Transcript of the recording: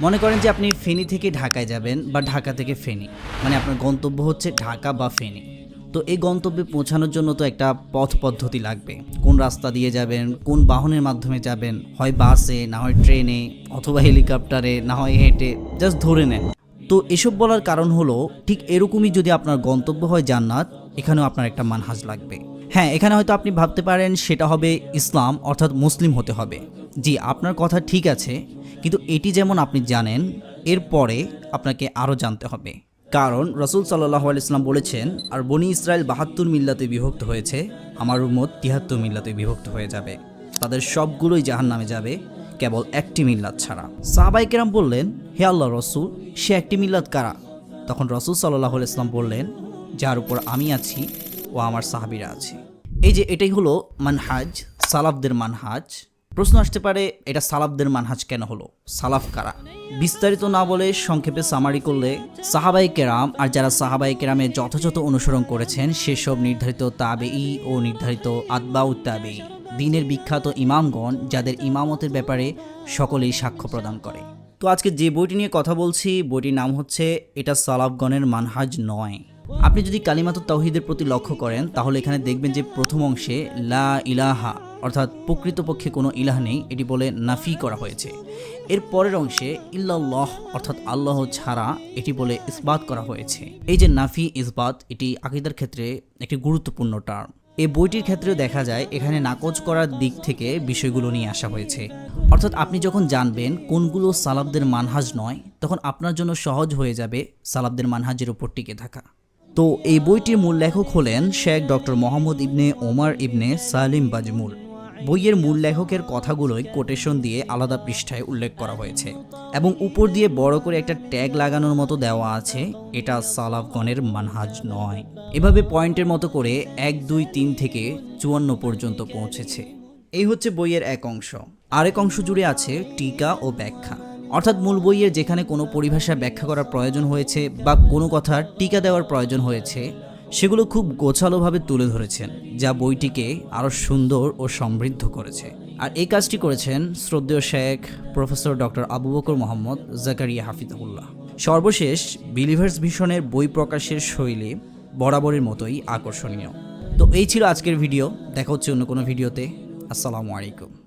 মনে করেন যে আপনি ফেনী থেকে ঢাকায় যাবেন বা ঢাকা থেকে ফেনী মানে আপনার গন্তব্য হচ্ছে ঢাকা বা ফেনী। তো এই গন্তব্যে পৌঁছানোর জন্য তো একটা পথ পদ্ধতি লাগবে। কোন রাস্তা দিয়ে যাবেন, কোন বাহনের মাধ্যমে যাবেন, হয় বাসে, না হয় ট্রেনে, অথবা হেলিকপ্টারে, না হয় হেঁটে জাস্ট ধরে নেন। তো এসব বলার কারণ হলো, ঠিক এরকমই যদি আপনার গন্তব্য হয় জান্নাত, এখানেও আপনার একটা মানহাজ লাগবে। হ্যাঁ এখানে হয়তো আপনি ভাবতে পারেন সেটা হবে ইসলাম, অর্থাৎ মুসলিম হতে হবে। জি, আপনার কথা ঠিক আছে কিন্তু এটি যেমন আপনি জানেন এরপরে আপনাকে আরও জানতে হবে। কারণ রসুল সাল্লাহ ইসলাম বলেছেন, আর বনি ইসরায়েল বাহাত্তর মিল্লাতে বিভক্ত হয়েছে, আমার উম্মত তিয়াত্তর মিল্লাতে বিভক্ত হয়ে যাবে। তাদের সবগুলোই জাহান নামে যাবে, কেবল একটি মিল্লাত ছাড়া। সাহাবাই কেরাম বললেন, হে আল্লাহ রসুল, সে একটি মিল্লাত কারা? তখন রসুল সাল্লাহ ইসলাম বললেন, যার উপর আমি আছি ও আমার সাহাবিরা আছে। এই যে এটাই হলো মানহাজ, সালাফদের মানহাজ। প্রশ্ন আসতে পারে, এটা সালাফদের মানহাজ কেন হলো? সালাফ কারা? বিস্তারিত না বলে সংক্ষেপে সামারি করলে সাহাবাই কেরাম আর যারা সাহাবাই কেরামে যথাযথ অনুসরণ করেছেন, সেসব নির্ধারিত তাবেই ও নির্ধারিত আদবাউ তাবেই দিনের বিখ্যাত ইমামগণ যাদের ইমামতের ব্যাপারে সকলেই সাক্ষ্য প্রদান করে। তো আজকে যে বইটি নিয়ে কথা বলছি, বইটির নাম হচ্ছে, এটা সালাফগণের মানহাজ নয়। আপনি যদি কালিমাতুত তাওহিদের প্রতি লক্ষ্য করেন, তাহলে এখানে দেখবেন যে প্রথম অংশে লা ইলাহা অর্থাৎ প্রকৃতপক্ষে কোনো ইলাহ নেই, এটি বলে নাফি করা হয়েছে। এর পরের অংশে ইল্লাল্লাহ, অর্থাৎ আল্লাহ ছাড়া, এটি বলে ইসবাত করা হয়েছে। এই যে নাফি, ইসবাত, এটি আকিদার ক্ষেত্রে একটি গুরুত্বপূর্ণ টার্ম এই বইটির ক্ষেত্রেও দেখা যায়, এখানে নাকচ করার দিক থেকে বিষয়গুলো নিয়ে আসা হয়েছে। অর্থাৎ আপনি যখন জানবেন কোনগুলো সালাবদের মানহাজ নয়, তখন আপনার জন্য সহজ হয়ে যাবে সালাবদের মানহাজের উপর টিকে থাকা। তো এই বইটির মূল লেখক হলেন Sheikh doctor Mohammad ibn Omar ibn Salim Bazmul. বইয়ের মূল লেখকের কথাগুলোই কোটেশন দিয়ে আলাদা পৃষ্ঠায় উল্লেখ করা হয়েছে এবং উপর দিয়ে বড় করে একটা ট্যাগ লাগানোর মতো দেওয়া আছে, এটা সালাফগণের মানহাজ নয়। এভাবে পয়েন্টের মতো করে এক, দুই, তিন থেকে চুয়ান্ন পর্যন্ত পৌঁছেছে। এই হচ্ছে বইয়ের এক অংশ। আরেক অংশ জুড়ে আছে টিকা ও ব্যাখ্যা। অর্থাৎ মূল বইয়ের যেখানে কোনো পরিভাষা ব্যাখ্যা করার প্রয়োজন হয়েছে বা কোনো কথার টিকা দেওয়ার প্রয়োজন হয়েছে সেগুলো খুব গোছালোভাবে তুলে ধরেছেন, যা বইটিকে আরও সুন্দর ও সমৃদ্ধ করেছে। আর এই কাজটি করেছেন শ্রদ্ধেয় Sheikh professor doctor Abu Bakr Mohammad Zakaria হাফিজাহুল্লাহ। সর্বশেষ বিলিভার্স ভিশনের বই প্রকাশের শৈলী বরাবরের মতোই আকর্ষণীয়। তো এই ছিল আজকের ভিডিও, দেখা হচ্ছে অন্য কোনো ভিডিওতে। আসসালামু আলাইকুম।